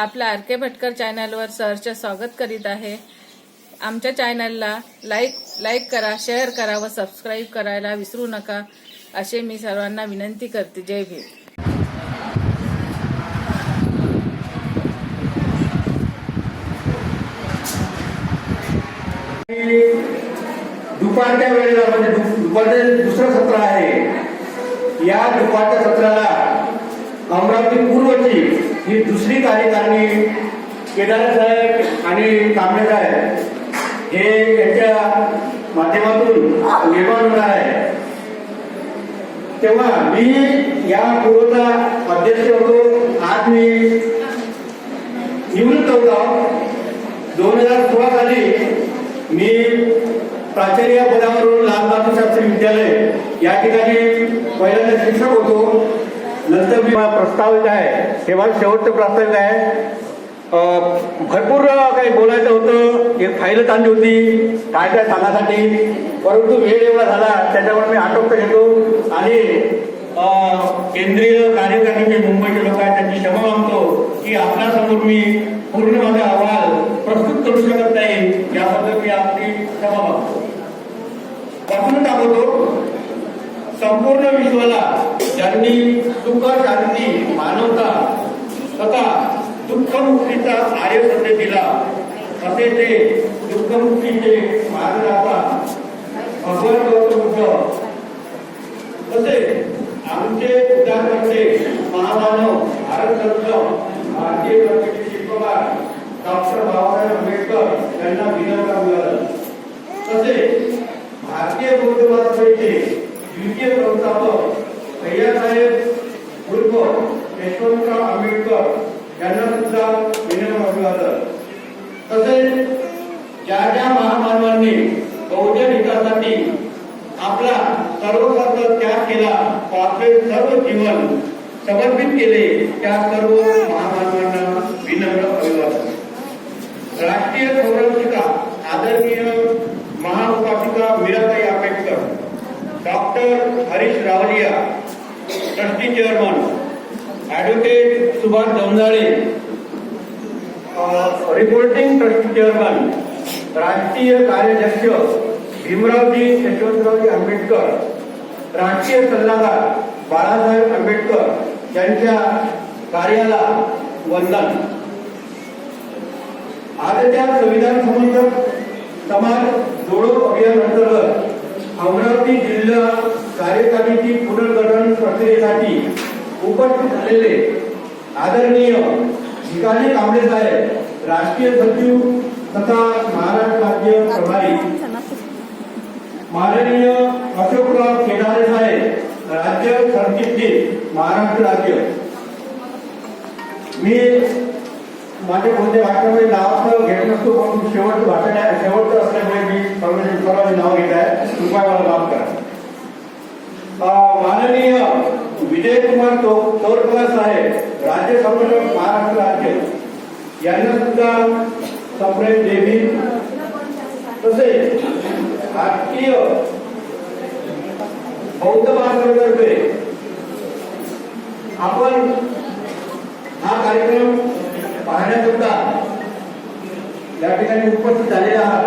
आपला आर के भटकर चॅनलवर सहर्ष स्वागत करीत आहे. आमच्या चॅनलला लाईक लाईक करा शेअर करा व सबस्क्राईब करायला विसरू नका असे मी सर्वांना विनंती करते. जय भीम. दुपारच्या वेळेला म्हणजे दुपारचं दुसरं सत्र आहे या दुपारच्या सत्राला अमरावती पूर्वची ही दुसरी कार्यकारिणी केदार साहेब आणि कांबळे साहेब हे यांच्या माध्यमातून निर्माण होणार आहे. तेव्हा मी या पूर्वचा अध्यक्ष होतो आज मी निवृत्त होतो. दोन हजार सोळा साली मी प्राचार्य पदावरून लाल बहादूर शास्त्री विद्यालय या ठिकाणी पहिल्यांदा शिक्षक होतो. नंतर मी प्रस्तावित आहे. हे माझं शेवटचं प्रस्तावित आहे. भरपूर काही बोलायचं होतं. एक फाईल आणली होती. काय काय सांगण्यासाठी परंतु वेळ एवढा झाला. त्याच्यामुळे मी आटोपत घेतो. आणि केंद्रीय कार्यकारिणी मुंबईचे लोक आहेत त्यांची क्षमा मागतो की आपल्यासमोर मी पूर्ण माझा अहवाल प्रस्तुत करू शकत नाही. याबद्दल मी आपली क्षमा मागतो. पासून दाखवतो. संपूर्ण विश्वाला ज्यांनी सुख शांती मानवता तथा दुःखमुक्तीचा आर्य दिला असे ते दुःखमुक्तीचे मार्गदाता भगवान गौतम बुद्ध. तसे आमचे उदाहरणचे महामानव भारतरत्न भारतीय प्रगती शिल्पकार डॉक्टर बाबासाहेब आंबेडकर यांना विनम्र अभिवादन तसेच भारतीय बौद्ध महासभेचे द्वितीय संस्थापक सय्यासाहेब उर्फ यशवंतराव आंबेडकर यांना सुद्धा विनम्र अभिवादन. तसेच ज्या ज्या महामानवांनी बौद्ध हितासाठी आपला सर्वसार्थ त्याग केला व आपले सर्व जीवन समर्पित केले त्या सर्व महामानवांना विनम्र अभिवादन. राष्ट्रीय धोरण आदरणीय महाउपासिका Mirabai Ambedkar doctor Harish Rawaliya trustee chairman advocate Subhash Damdale reporting trustee chairman राष्ट्रीय कार्याध्यक्ष भीमरावजी यशवंतरावजी आंबेडकर राष्ट्रीय सल्लागार बाळासाहेब आंबेडकर यांच्या कार्याला वंदन. आजच्या संविधान समर्थक समाज जोडो अभियान अंतर्गत अमरावती जिल्हा कार्यकारिणीची पुनर्गठन प्रक्रियेसाठी उपस्थित झालेले आदरणीय भिकाजी कांबळे साहेब राष्ट्रीय सचिव तथा महाराष्ट्र राज्य प्रभारी माननीय अशोकराव केदारे साहेब राज्य सरचिटणीस महाराष्ट्र राज्य. मी माझे कोणते भाषणामध्ये नावाचं घेत नसतो पण शेवटचं भाषण आहे. शेवटचं असल्यामुळे मी सर्व सर्वांचे नाव घेत आहे. कृपया मला माफ करा. माननीय विजयकुमार तो तोरकर साहेब राज्य संरक्षक महाराष्ट्र राज्य. यांना सुद्धा संप्रेम देवी तसेच भारतीय बौद्ध महासंघातर्फे आपण हा कार्यक्रम पाहण्याकरता या ठिकाणी उपस्थित झालेले आहात.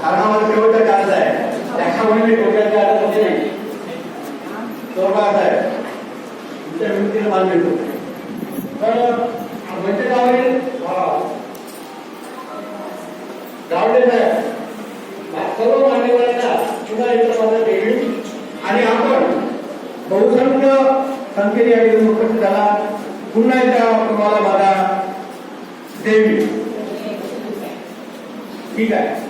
కారణం వాళ్ళకి ఎవరు కాదు దేఖ ఉంది संख्येने या ठिकाणी उपस्थित म्हणजे झाला पुन्हा एकदा तुम्हाला माझा देवी. ठीक आहे.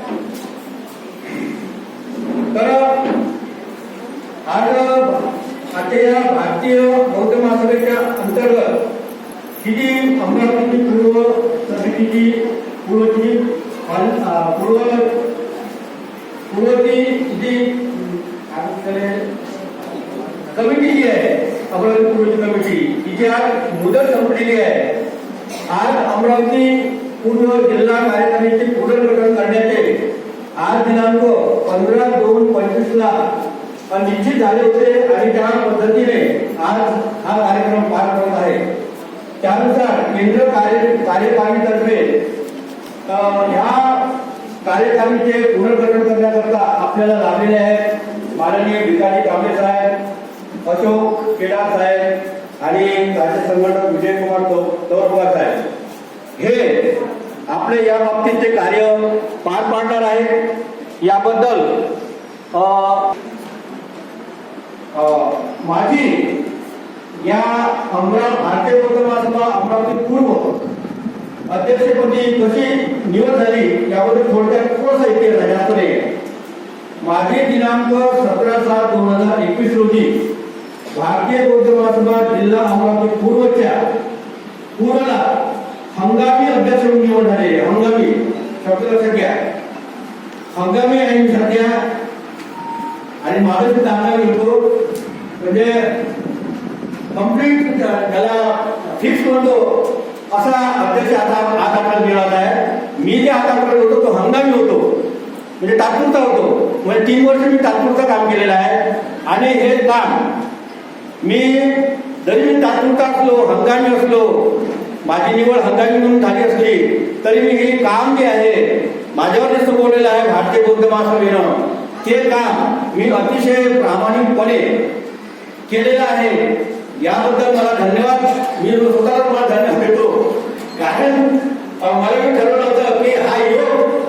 तर आज आजच्या या भारतीय बौद्ध महासभेच्या अंतर्गत ही जी अमरावती पूर्व समितीची पूर्वची पूर्व पूर्वची जी समिती जी आहे अमरावती पूर्वची कमिटी तिची आज मुदत संपलेली आहे आज अमरावती पूर्ण जिल्हा कार्यकारिणीचे पुनर्गठन करण्याचे आज दिनांक पंधरा दोन पंचवीस ला निश्चित झाले होते आणि त्या पद्धतीने आज हा कार्यक्रम पार पडत आहे. त्यानुसार केंद्र कार्य कार्यकारिणीतर्फे ह्या कार्यकारिणीचे पुनर्गठन करण्याकरता आपल्याला लाभलेले आहेत माननीय भिकारी कांबळे साहेब अशोक केदार साहेब आणि राज्य संघटक विजय कुमार कुमार साहेब. हे आपले या बाबतीतचे कार्य पार पाडणार आहेत. याबद्दल अं, माझी या अमरा भारतीय बौद्ध महासभा अमरावती पूर्व अध्यक्षपदी कशी निवड झाली याबद्दल थोडक्यात कोर्स ऐकले आहे. जास्त नाही माझे दिनांक सतरा सात दोन हजार एकवीस रोजी भारतीय बौद्ध महासभा जिल्हा अमरावती पूर्वच्या पूर्वला हंगामी अध्यक्ष म्हणून निवड झालेली हंगामी. शब्द लक्षात घ्या. हंगामी आणि सध्या. आणि माझं सुद्धा हंगामी घेतो म्हणजे कंप्लीट त्याला फिक्स म्हणतो असा अध्यक्ष आता आज आपल्याला मिळाला आहे. मी जे आता आपल्याला होतो तो हंगामी होतो. म्हणजे तात्पुरता होतो. म्हणजे तीन वर्ष मी तात्पुरता काम केलेलं आहे. आणि हे काम मी जरी मी तात्पुरता असलो हंगामी असलो माझी निवड हंगामी म्हणून झाली असली तरी मी हे काम जे आहे माझ्यावर जे सोपवलेलं आहे भारतीय बौद्ध महासभेनं ते काम मी अतिशय प्रामाणिकपणे केलेलं आहे. याबद्दल मला धन्यवाद. मी स्वतःला मला धन्यवाद देतो कारण मला मी ठरवलं होतं की हा योग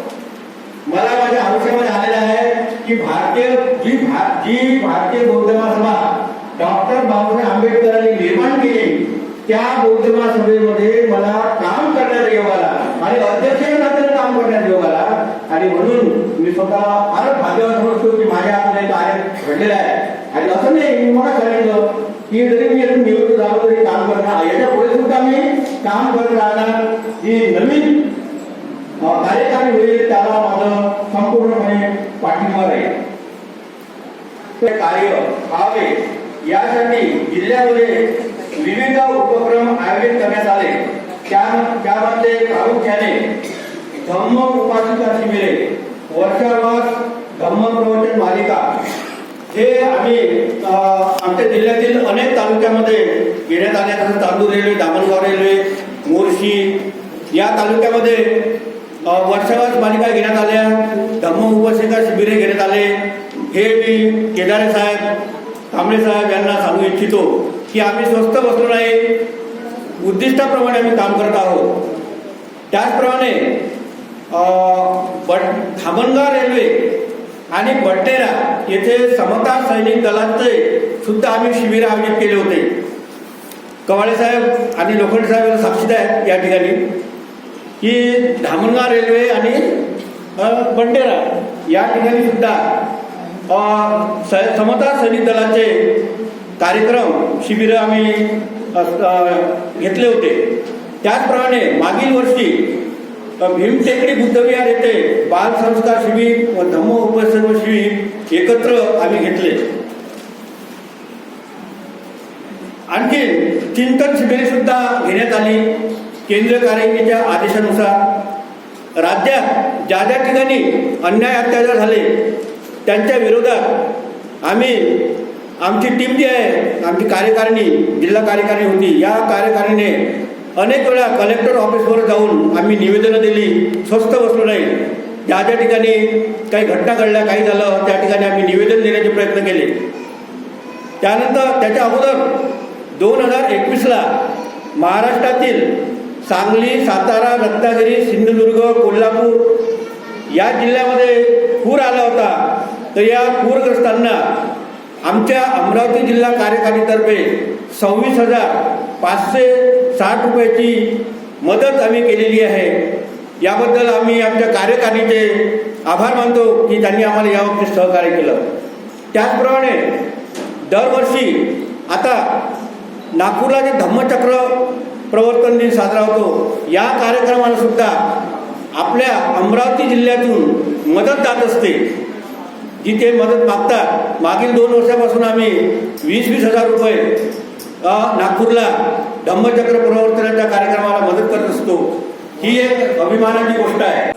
मला माझ्या आयुष्यामध्ये आलेला आहे की भारतीय जी भा, जी भारतीय बौद्ध महासभा आंबेडकरांनी निर्माण केले त्या बौद्ध महासभेमध्ये मला काम करण्यात योग आला. आणि अध्यक्ष नात्याने काम करण्यात योग आला. आणि म्हणून मी स्वतः फार भाग्यवान समजतो की माझ्या हाताने कार्य घडलेलं आहे. आणि असं नाही मी मला सांगितलं की जरी मी यातून निवडून झालो तरी काम करणार याच्यापुढे सुद्धा मी काम करत राहणार. जी नवीन कार्यकारी होईल त्याला माझं संपूर्णपणे पाठिंबा राहील. ते कार्य व्हावे. यासाठी जिल्ह्यामध्ये विविध उपक्रम आयोजित करण्यात आले. त्या त्यामध्ये प्रामुख्याने धम्म उपासिका शिबिरे वर्षावास धम्म प्रवचन मालिका. हे आम्ही आमच्या जिल्ह्यातील अनेक तालुक्यामध्ये घेण्यात आले. तसं तांदूर रेल्वे दामणगाव रेल्वे मोर्शी. या तालुक्यामध्ये वर्षावास मालिका घेण्यात आल्या. धम्म उपासिका शिबिरे घेण्यात आले. हे मी केदारे साहेब कांबळे साहेब यांना सांगू इच्छितो की आम्ही स्वस्त बसलो नाही. उद्दिष्टाप्रमाणे आम्ही काम करत आहोत. त्याचप्रमाणे बट धामणगाव रेल्वे आणि बटेरा येथे समता सैनिक दलाचे सुद्धा आम्ही शिबिर आयोजित केले होते. कवाळे साहेब आणि लोखंडे साहेब साक्षीद साक्षीदार आहेत या ठिकाणी की धामणगाव रेल्वे आणि बंडेरा या ठिकाणी सुद्धा समता सैनिक दलाचे कार्यक्रम शिबिर आम्ही घेतले होते. त्याचप्रमाणे मागील वर्षी भीमटेकडी बुद्धविहार येथे बाल संस्कार शिबिर व धम्म उपसर्व शिबिर एकत्र आम्ही घेतले. आणखी चिंतन शिबिरे सुद्धा घेण्यात आली. केंद्र कार्यकारिणीच्या आदेशानुसार राज्यात ज्या ज्या ठिकाणी अन्याय अत्याचार झाले त्यांच्या विरोधात आम्ही आमची टीम जी आहे आमची कार्यकारिणी जिल्हा कार्यकारिणी होती या कार्यकारिणीने अनेक वेळा कलेक्टर ऑफिसवर जाऊन आम्ही निवेदनं दिली स्वस्त बसलो नाही. ज्या ज्या ठिकाणी काही घटना घडल्या काही झालं त्या ठिकाणी आम्ही निवेदन देण्याचे प्रयत्न केले. त्यानंतर त्याच्या अगोदर दोन हजार एकवीसला महाराष्ट्रातील सांगली सातारा रत्नागिरी सिंधुदुर्ग कोल्हापूर या जिल्ह्यामध्ये पूर आला होता. तर या पूरग्रस्तांना आमच्या अमरावती जिल्हा कार्यकारिणीतर्फे सव्वीस हजार पाचशे साठ रुपयाची मदत आम्ही केलेली आहे. याबद्दल आम्ही आमच्या कार्यकारिणीचे आभार मानतो की त्यांनी आम्हाला याबाबतीत सहकार्य केलं. त्याचप्रमाणे दरवर्षी आता नागपूरला जे धम्मचक्र प्रवर्तन दिन साजरा होतो या कार्यक्रमाला सुद्धा आपल्या अमरावती जिल्ह्यातून मदत जात असते. जिथे मदत मागतात. मागील दोन वर्षापासून आम्ही वीस वीस हजार रुपये नागपूरला धम्मचक्र प्रवर्तनाच्या कार्यक्रमाला मदत करत असतो. ही एक अभिमानाची गोष्ट आहे.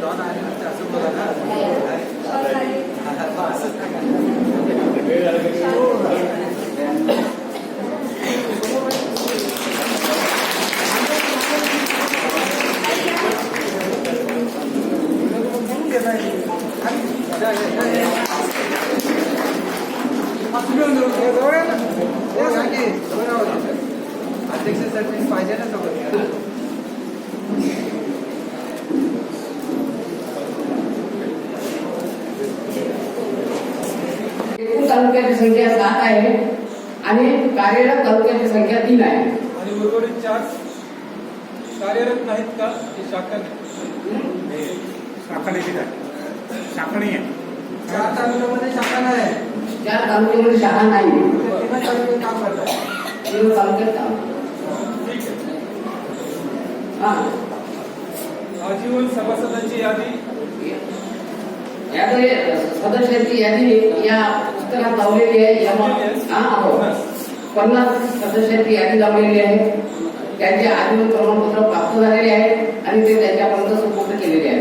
लोक आले झाला ना कार्यरत तालुक्याची संख्या तीन आहे. आणि उर्वरित चार कार्यरत नाहीत का? ही शाखा चार तालुक्यामध्ये शाखा नाही चार तालुक्यामध्ये शाखा नाही काम करतात तीन तालुक्यात काम. ठीक आहे. हा. आजीवन सभासदांची यादी. याकडे सदस्यांची यादी या पुस्तकात लावलेली आहे. हा हो. पन्नास सदस्यांची यादी लावलेली आहे त्यांचे आजीवन प्रमाणपत्र प्राप्त झालेले आहे आणि ते त्यांच्यापर्यंत सुपूर्द केलेले आहे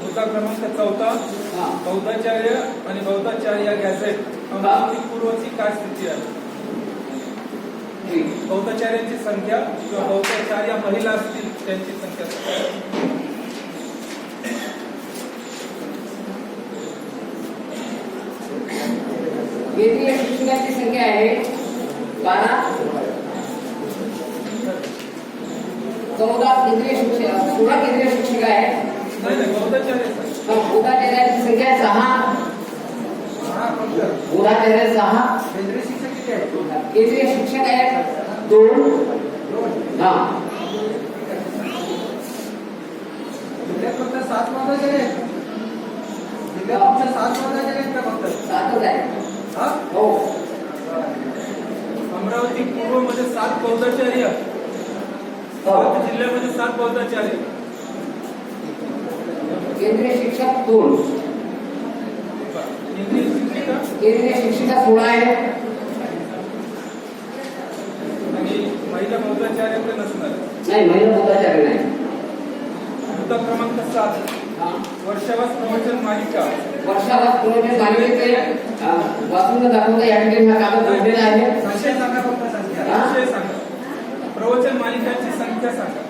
मुद्दा क्रमांक चौथा हा. बौद्धाचार्य आणि बौद्धाचार्य गॅझेट पूर्वची काय स्थिती आहे. बौद्धाचार्यांची संख्या किंवा बौद्धाचार्य महिला असतील त्यांची संख्या केंद्रीय शिक्षकांची संख्या आहे बारा चौदा केंद्रीय शिक्षक सोळा केंद्रीय शिक्षक आहे नाही नाही बौद्धाचार्य बुधाचार्यांची संख्या सहा। हा फक्त बुधाचार्य सहा। केंद्रीय शिक्षक किती आहेत केंद्रीय शिक्षक आहेत दोन दोन हा। जिल्ह्यात फक्त सात पदाचे आहेत जिल्ह्यात फक्त। सात पदाचे आहेत का फक्त सातच आहे हा? अमरावती पूर्वमध्ये सात बौद्धाचार्य हो. जिल्ह्यामध्ये सात बौद्धाचार्य केंद्रीय शिक्षक दोन. इंग्लिश शिक्षिका केंद्रीय शिक्षिका सोळा आहे. आणि महिला बौद्धाचार्याकडे नसणार. नाही महिला बुधाचार्य नाही. क्रमांक सात. वर्षावास प्रवचन मालिका. वर्षाला पुरवठे मालिकेचे वाचून दाखवता या ठिकाणी हा कागद जोडलेला आहे. संशय सांगा फक्त संख्या सांगा. प्रवचन मालिकांची संख्या सांगा.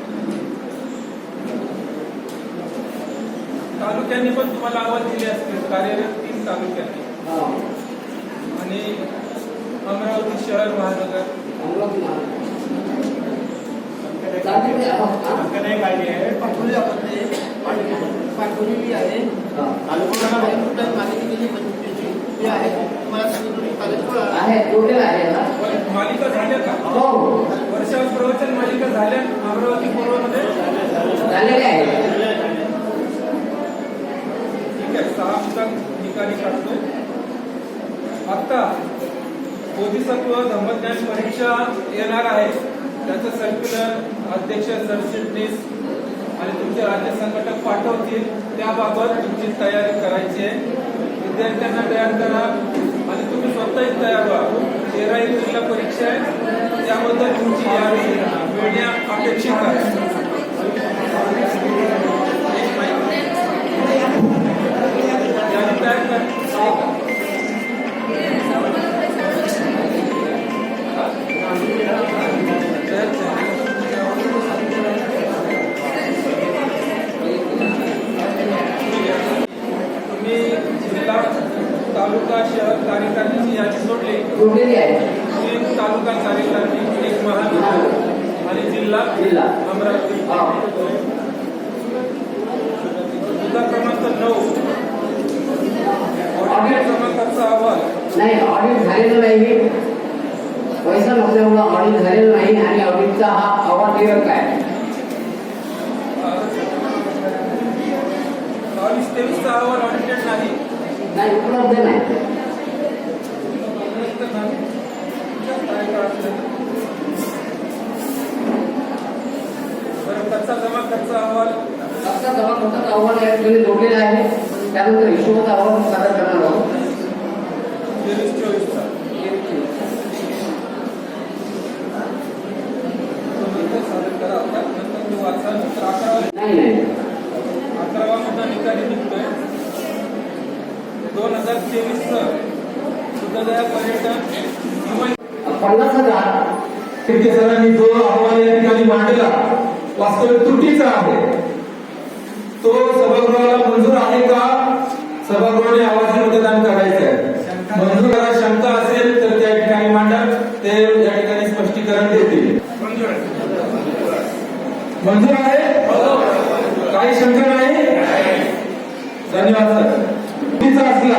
तालुक्यांनी पण तुम्हाला आवाज दिले असतील. कार्यरत तीन तालुक्यांनी. आणि अमरावती शहर महानगर. अमरावती पाठवली आपण ते पाठवलेली आहे आहे सांगितलं आहे आहे मालिका झाल्या का? हो. वर्षावर प्रवचन मालिका झाल्या अमरावती पूर्वमध्ये? झालेले आहे ठीक आहे सहा मुद्दा निकाली काढतो. आता बोधिसत्व धम्मज्ञान परीक्षा येणार आहे. त्याचं सर्क्युलर अध्यक्ष सरचिटणीस आणि तुमचे राज्य संघटक पाठवतील त्याबाबत तुमची तयारी करायची आहे. विद्यार्थ्यांना तयार करा आणि तुम्ही स्वतःही तयार व्हा. तेरा एप्रिलला परीक्षा आहे त्याबद्दल तुमची यादी मीडिया अपेक्षित आहे. यादी तयार कर. तालुका शहर कार्यकारिणीची यादी सोडली आहे एक तालुका कार्यकारिणी एक महानगर आणि जिल्हा जिल्हा. अमरावती हा. मुद्दा क्रमांक नऊ ऑडिट क्रमांकाचा अहवाल नाही ऑडिट झालेलं नाही पैसा नसल्यामुळं ऑडिट झालेलं नाही आणि ऑडिटचा हा अवाढव्य आहे बावीस तेवीसचा अहवाल ऑडिटेड नाही नाही उपलब्ध नाही कच्चा जमा खर्च अहवाल कच्चा जमा खर्चाचा अहवाल या ठिकाणी आहे त्यानंतर हिशोबाचा अहवाल सादर करणार आहोत तेवीस चोवीसचा सादर करा नंतर वाचा अकरा हजार तेवीस शुद्धदया पर्यटन पन्नास हजार. सरांनी जो अहवाल या ठिकाणी मांडला वास्तविक त्रुटीचा आहे. तो सभागृहाला मंजूर आहे का? सभागृहाने आवाजी मतदान करायचं आहे मंजूर करा शंका असेल तर त्या ठिकाणी मांडा. ते या ठिकाणी स्पष्टीकरण देतील. मंजूर आहे. काही शंका नाही. धन्यवाद सर त्रुटीचा असला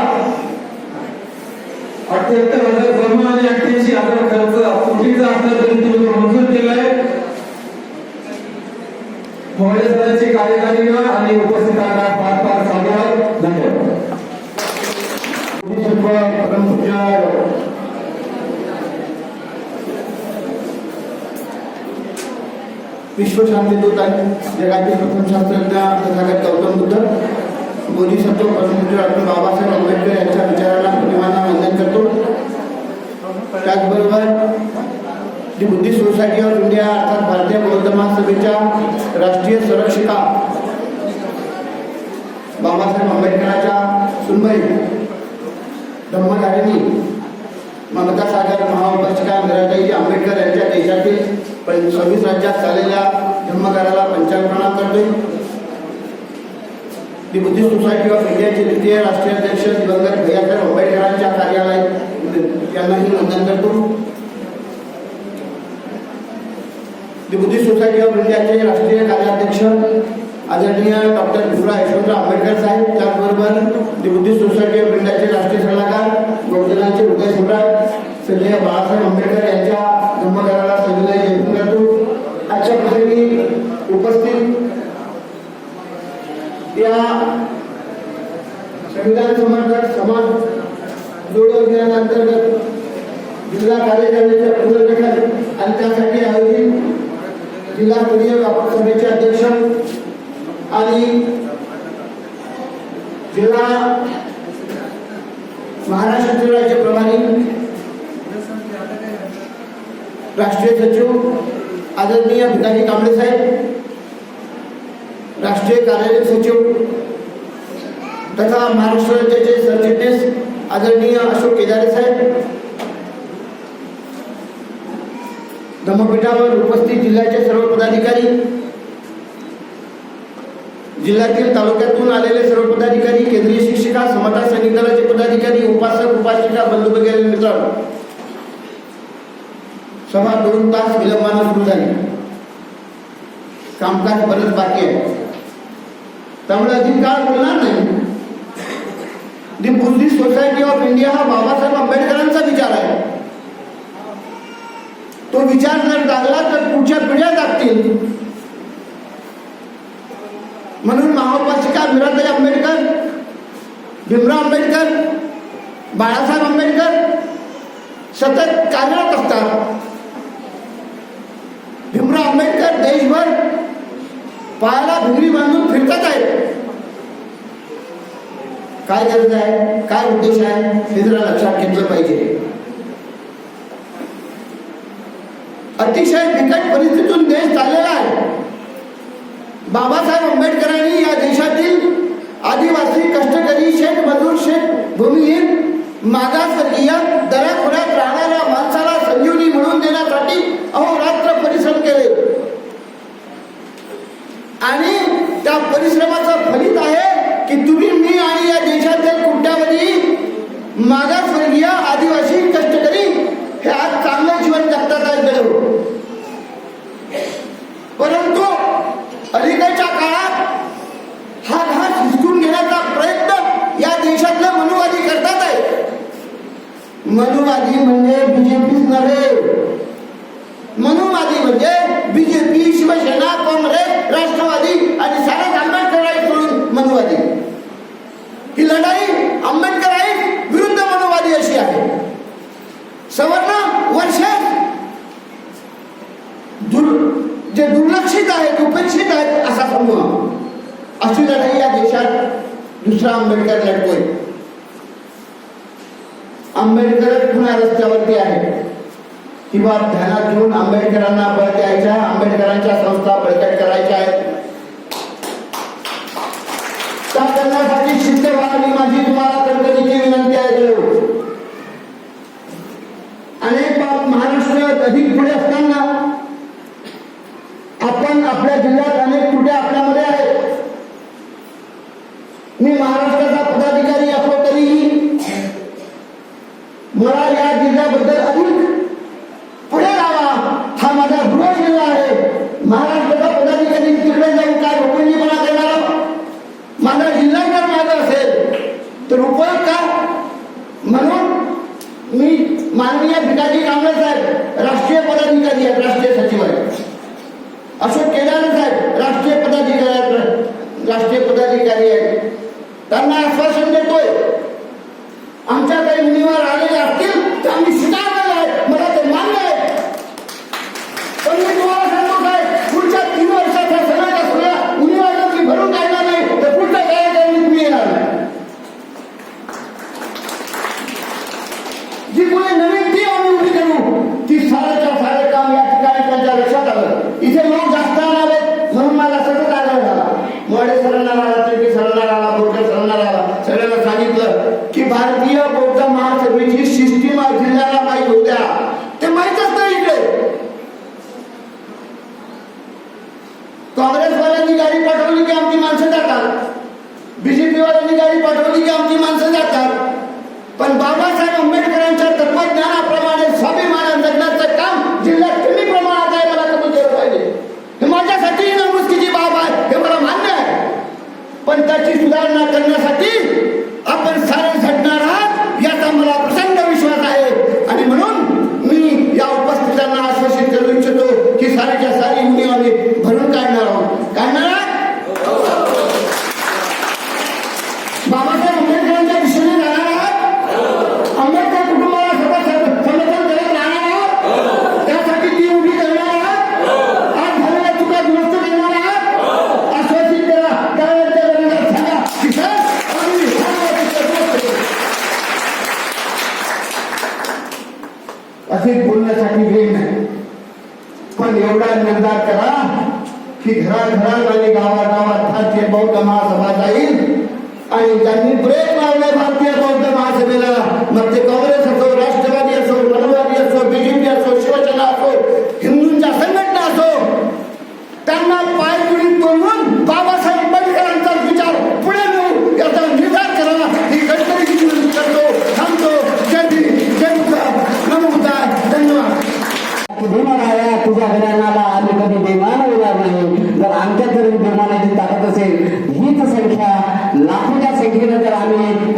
अठ्याहत्तर हजार जमा आणि अठ्ठ्याऐंशी हजार खर्च त्रुटीचा असला तरी तुम्ही मंजूर केलाय. मोहळे सरांची कार्यकारी आणि उपस्थितांना फार फार साधूवाद धन्यवाद. परमपूज्य विश्वशांतीदूत आणि जगातील प्रथम शास्त्रज्ञ तथागत गौतम बुद्ध. बोधिसत्व परमपूज्य डॉक्टर बाबासाहेब आंबेडकर यांच्या विचाराला प्रतिमाना वंदन करतो. त्याचबरोबर the Buddhist society of India अर्थात भारतीय बौद्ध महासभेच्या राष्ट्रीय संरक्षिका बाबासाहेब आंबेडकरांच्या सुनबाई धम्मधारिणी ममता सागर महाउपासिका मीराताई आंबेडकर यांच्या देशातील सव्वीस राज्यात चाललेल्या धम्मकाराला पंचांग प्रणाम करतोय. दी बुद्धिस्ट सोसायटी ऑफ इंडियाचे द्वितीय राष्ट्रीय अध्यक्ष दिवंगत भैयासाहेब आंबेडकरांच्या कार्यालय यांनाही वंदन करतो. दी बुद्धिस्ट सोसायटी ऑफ इंडियाचे राष्ट्रीय कार्याध्यक्ष आदरणीय डॉक्टर भीमराव यशवंतराव आंबेडकर साहेब त्याचबरोबर दी बुद्धिस्ट सोसायटी ऑफ इंडियाचे राष्ट्रीय सल्लागार बहुजनांचे हृदय सम्राट श्रीय बाळासाहेब आंबेडकर यांच्या धम्मकाराला सविनय जयपूर करतो. आजच्या प्रसंगी उपस्थित या संविधान समर्थक समाज जोड अभियानांतर्गत जिल्हा कार्यकारिणीच्या पुनर्गठन आणि त्यासाठी आयोजित जिल्हास्तरीय व्यापार सभेचे अध्यक्ष आणि जिल्हा महाराष्ट्र राज्य प्रभारी राष्ट्रीय सचिव आदरणीय भिकारी कांबळे साहेब राष्ट्रीय कार्यालय सचिव तथा महाराष्ट्र राज्याचे सरचिटणीस आदरणीय अशोक केदारे साहेब धम्मपीठावर उपस्थित जिल्ह्याचे सर्व पदाधिकारी जिल्ह्यातील तालुक्यातून आलेले सर्व पदाधिकारी केंद्रीय शिक्षिका समता सैनिक दलाचे पदाधिकारी उपासक उपासिका बंधू वगैरे मित्रांनो सभा दोन तास विलंबानं सुरू झाली. कामकाज बरंच बाकी आहे. त्यामुळे अधिक काळ बोलणार नाही. बुद्धिस्ट सोसायटी ऑफ इंडिया हा बाबासाहेब आंबेडकरांचा विचार आहे. तो विचार जर लागला तर पुढच्या पिढ्या लागतील म्हणून महाउपासिका मीराताई आंबेडकर भीमराव आंबेडकर बाळासाहेब आंबेडकर सतत कार्यरत असतात. भीमराव आंबेडकर देशभर पायाला भिंगरी बांधून फिरतात आहेत. काय गरज आहे? काय उद्देश आहे? हे जरा लक्षात घेतलं पाहिजे. अतिशय बिकट परिस्थितीतून देश चाललेला आहे. बाबासाहेब आंबेडकरांनी या देशातील आदिवासी कष्टकरी शेत मजूर शेत भूमिहीन मागासवर्गीय दराखोऱ्यात राहणाऱ्या माणसाला संजीवनी मिळवून देण्यासाठी अहोरात्र परिश्रम केले. आणि त्या परिश्रमाचं फलित आहे की तुम्ही मागासवर्गीय आदिवासी कष्टकरी हे आज चांगलं जीवन जगतात आहेत गेलो परंतु अलीकडच्या काळात हा घास हिसकून घेण्याचा प्रयत्न या देशातले मनुवादी करतात आहे. मनुवादी म्हणजे बीजेपीच नव्हे. दुसरा आंबेडकर लढतोय. आंबेडकर पुन्हा रस्त्यावरती आहे. ही बाब ध्यानात घेऊन आंबेडकरांना बळ द्यायच्या आंबेडकरांच्या संस्था बळकट करायच्या आहेत. करण्यासाठी माझी तुम्हाला विनंती आहे अनेक बाब अधिक पुढे असताना आपण आपल्या जिल्ह्यात त्यांना आश्वासन देतोय. आमच्या काही उमेदवार आलेले असतील तर आम्ही सुद्धा असेच बोलण्यासाठी वेळ नाही. पण एवढा निर्धार करा की घराघरात आणि गावागावात भारतीय बौद्ध महासभा जाईल आणि ज्यांनी ब्रेक लावले भारतीय बौद्ध महासभेला मग ते काँग्रेस असो राष्ट्रवादी असो मनवादी असो बीजेपी असो शिवसेना असो घराण्याला आम्ही कधी बेमानणार नाही. जर आमच्या जरी बेमानाची ताकद असेल हीच संख्या लाखोच्या संख्येनं जर आम्ही